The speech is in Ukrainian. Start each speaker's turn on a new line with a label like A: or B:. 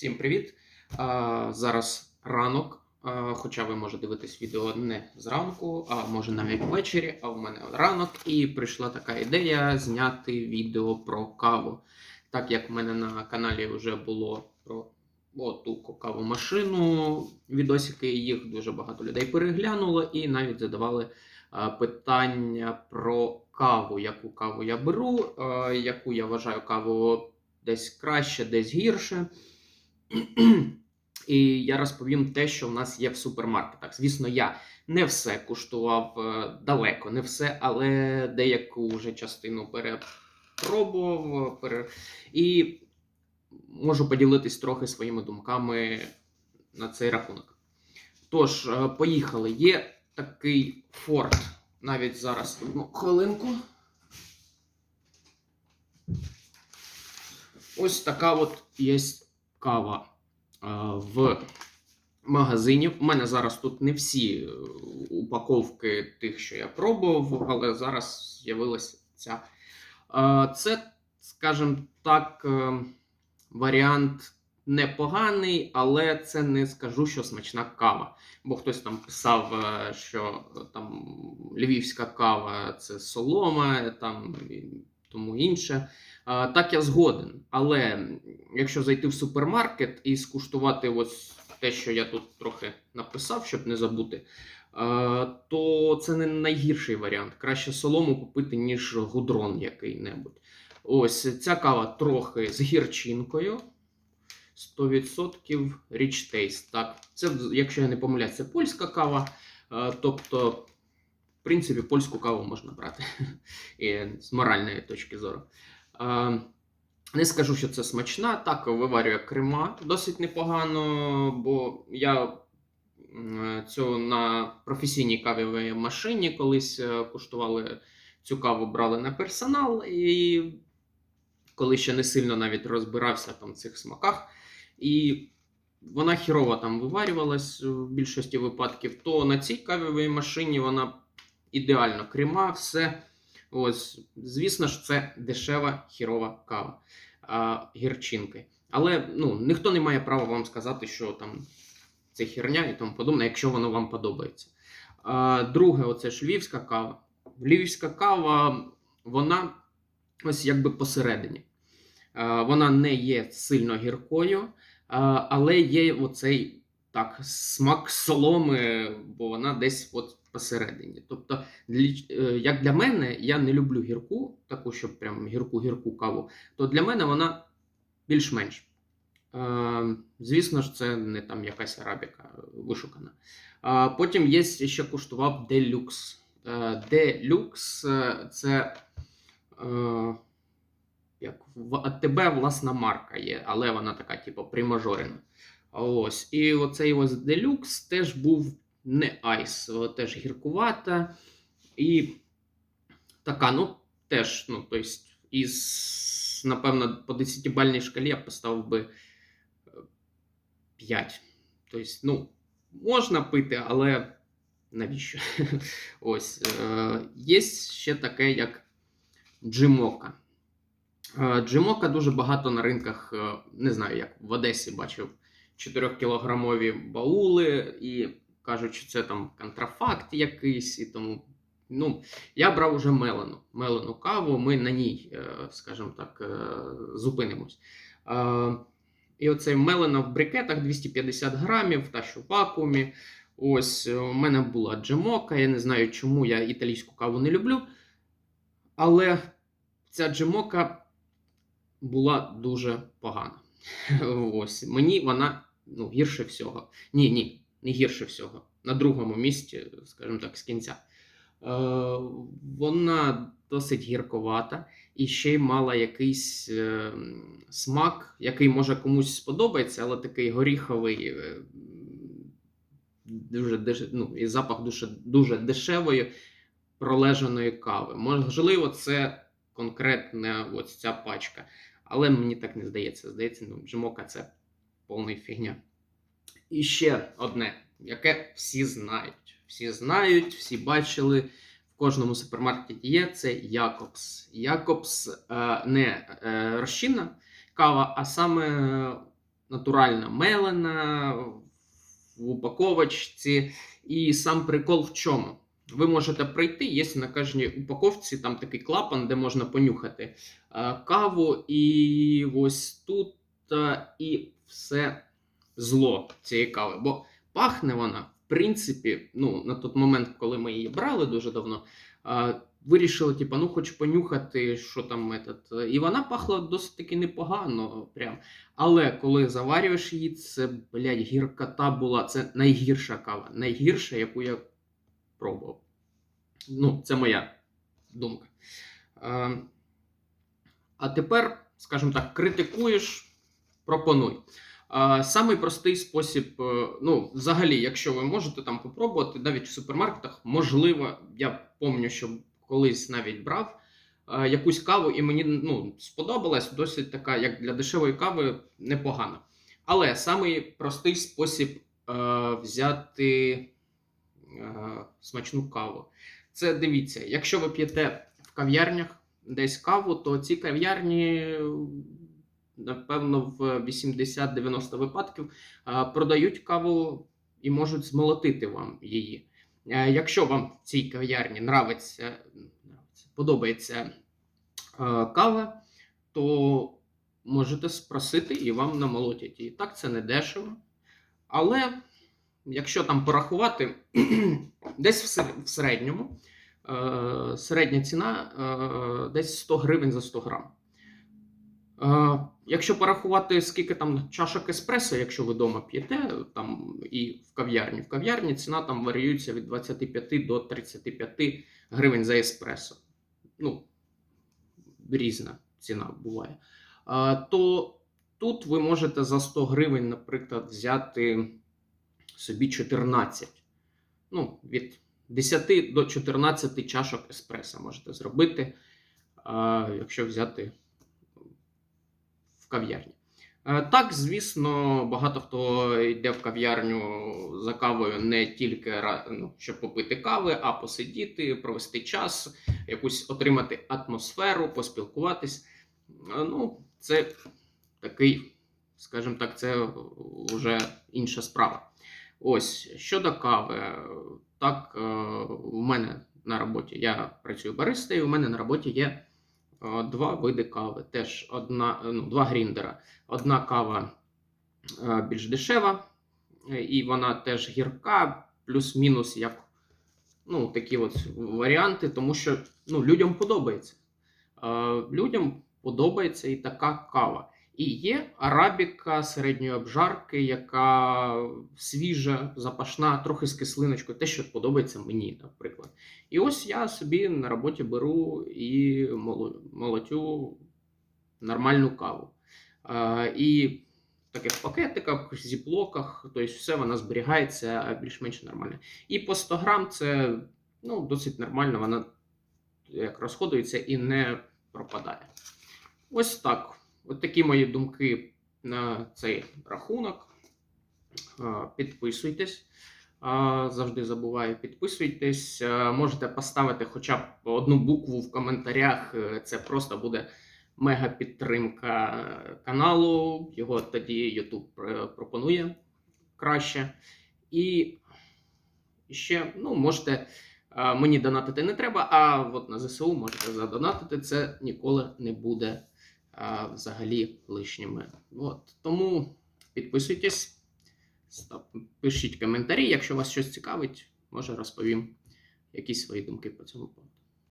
A: Всім привіт! Зараз ранок. Хоча ви можете дивитись відео не зранку, а може навіть ввечері. А в мене ранок, і прийшла така ідея зняти відео про каву. Так як в мене на каналі вже було про оту каву машину, відосики їх дуже багато людей переглянуло і навіть задавали питання про каву, яку каву я беру, яку я вважаю каву десь краще, десь гірше. І я розповім те, що в нас є в супермаркетах. Звісно, я не все куштував е, далеко, не все, але деяку вже частину перепробував. Пере... І можу поділитись трохи своїми думками на цей рахунок. Тож, е, поїхали. Є такий форт. Навіть зараз одну хвилинку. Ось така от є кава в магазині. У мене зараз тут не всі е, упаковки тих, що я пробував, але зараз з'явилася ця. Це, скажімо так, е, варіант непоганий, але це не скажу, що смачна кава. Бо хтось там писав, е, що там львівська кава це солома, там тому інше. Так, я згоден. Але якщо зайти в супермаркет і скуштувати ось те, що я тут трохи написав, щоб не забути, то це не найгірший варіант. Краще солому купити, ніж гудрон який-небудь. Ось ця кава трохи з гірчинкою. 100% Rich Taste. Так, це, якщо я не помиляюсь, це польська кава. Тобто, в принципі, польську каву можна брати з моральної точки зору. Не скажу, що це смачна. Так, виварює крема досить непогано, бо я цю на професійній кавовій машині колись е, куштували цю каву, брали на персонал, і коли ще не сильно навіть розбирався там в цих смаках. І вона хірово там виварювалась в більшості випадків, то на цій кавовій машині вона ідеально крема, все. Ось, звісно ж, це дешева хірова кава а, гірчинки. Але ну, ніхто не має права вам сказати, що там це херня і тому подобне, якщо воно вам подобається. А, друге, оце ж львівська кава. Львівська кава, вона ось якби посередині. А, вона не є сильно гіркою, а, але є оцей так, смак соломи, бо вона десь от посередині. Тобто, е, як для мене, я не люблю гірку, таку, щоб прям гірку-гірку каву, то для мене вона більш-менш. Е, звісно ж, це не там якась арабіка вишукана. Потім є ще куштував делюкс. Е, делюкс це як в власна марка є, але вона така, типу, примажорена. Ось. І оцей ось делюкс теж був не айс, теж гіркувата. І така, ну, теж, ну, тобто, із, напевно, по 10-бальній шкалі я поставив би 5. Тобто, ну, можна пити, але навіщо? Ось. Е, Є ще таке, як джимока. Е, Джимока дуже багато на ринках, е, не знаю, як в Одесі бачив 4-кілограмові баули, і кажуть, що це там контрафакт якийсь, і тому. Ну, я брав уже мелену. Мелену каву, ми на ній, е, скажімо так, зупинимось. І оцей мелена в брикетах 250 грамів, та що в вакуумі. Ось у мене була джемока. Я не знаю, чому я італійську каву не люблю. Але ця джемока була дуже погана. Ось мені вона ну, гірше всього. Ні, ні, не гірше всього. На другому місці, скажімо так, з кінця. Е, вона досить гірковата і ще й мала якийсь е, смак, який може комусь сподобається, але такий горіховий, е, дуже деш... ну, і запах дуже, дуже дешевої пролежаної кави. Можливо, це конкретна ось ця пачка. Але мені так не здається. Здається, ну, джемока це повна фігня. І ще одне, яке всі знають. Всі знають, всі бачили. В кожному супермаркеті є це Якобс. Якобс е, не е, розчинна кава, а саме натурально мелена в упаковочці. І сам прикол в чому? Ви можете прийти, є на кожній упаковці там такий клапан, де можна понюхати е, каву, і ось тут і все зло цієї кави. Бо пахне вона, в принципі, ну, на той момент, коли ми її брали дуже давно, вирішили, типу, ну, хоч понюхати, що там этот. І вона пахла досить таки непогано. Прям. Але коли заварюєш її, це, блядь, гіркота була. Це найгірша кава. Найгірша, яку я пробував. Ну, це моя думка. А тепер, скажімо так, критикуєш, пропонуй. Самий простий спосіб, е, ну, взагалі, якщо ви можете там попробувати, навіть в супермаркетах, можливо, я пам'ятаю, що колись навіть брав е, якусь каву, і мені ну, сподобалась досить така, як для дешевої кави, непогана. Але самий простий спосіб е, взяти смачну каву. Це дивіться, якщо ви п'єте в кав'ярнях десь каву, то ці кав'ярні, напевно, в 80-90 випадків е, продають каву і можуть змолотити вам її. Е, Якщо вам в цій кав'ярні нравиться, подобається е, кава, то можете спросити і вам намолотять. І так це не дешево. Але якщо там порахувати, десь в середньому середня ціна десь 100 гривень за 100 грам. Е, Якщо порахувати, скільки там чашок еспресо, якщо ви вдома п'єте, там і в кав'ярні. В кав'ярні ціна там варіюється від 25 до 35 гривень за еспресо. Ну, різна ціна буває. То тут ви можете за 100 гривень, наприклад, взяти собі 14. Ну, від 10 до 14 чашок еспресо можете зробити, якщо взяти кав'ярні. Е, Так, звісно, багато хто йде в кав'ярню за кавою не тільки ну, щоб попити кави, а посидіти, провести час, якусь отримати атмосферу, поспілкуватись. Е, Ну, це такий, скажімо так, це вже інша справа. Ось щодо кави, так, е, у мене на роботі я працюю баристою, у мене на роботі є е, два види кави. Теж одна, ну, два гріндера. Одна кава е, більш дешева, е, і вона теж гірка, плюс-мінус як ну, такі от варіанти, тому що ну, людям подобається. Людям подобається і така кава. І є арабіка середньої обжарки, яка свіжа, запашна, трохи з кислиночкою, те, що подобається мені, наприклад. І ось я собі на роботі беру і молотю нормальну каву. І в таких пакетиках, зіплоках, тобто все вона зберігається більш-менш нормально. І по 100 грам це ну, досить нормально, вона як розходується і не пропадає. Ось так. От такі мої думки на цей рахунок. Е, Підписуйтесь. Завжди забуваю, підписуйтесь. Е, Можете поставити хоча б одну букву в коментарях. Е, Це просто буде мега підтримка каналу. Його тоді YouTube пропонує краще. І ще ну, можете. е, Мені донатити не треба, а от на ЗСУ можете задонатити. Це ніколи не буде а, взагалі лишніми. От. Тому підписуйтесь, пишіть коментарі, якщо вас щось цікавить, може розповім якісь свої думки по цьому поводу.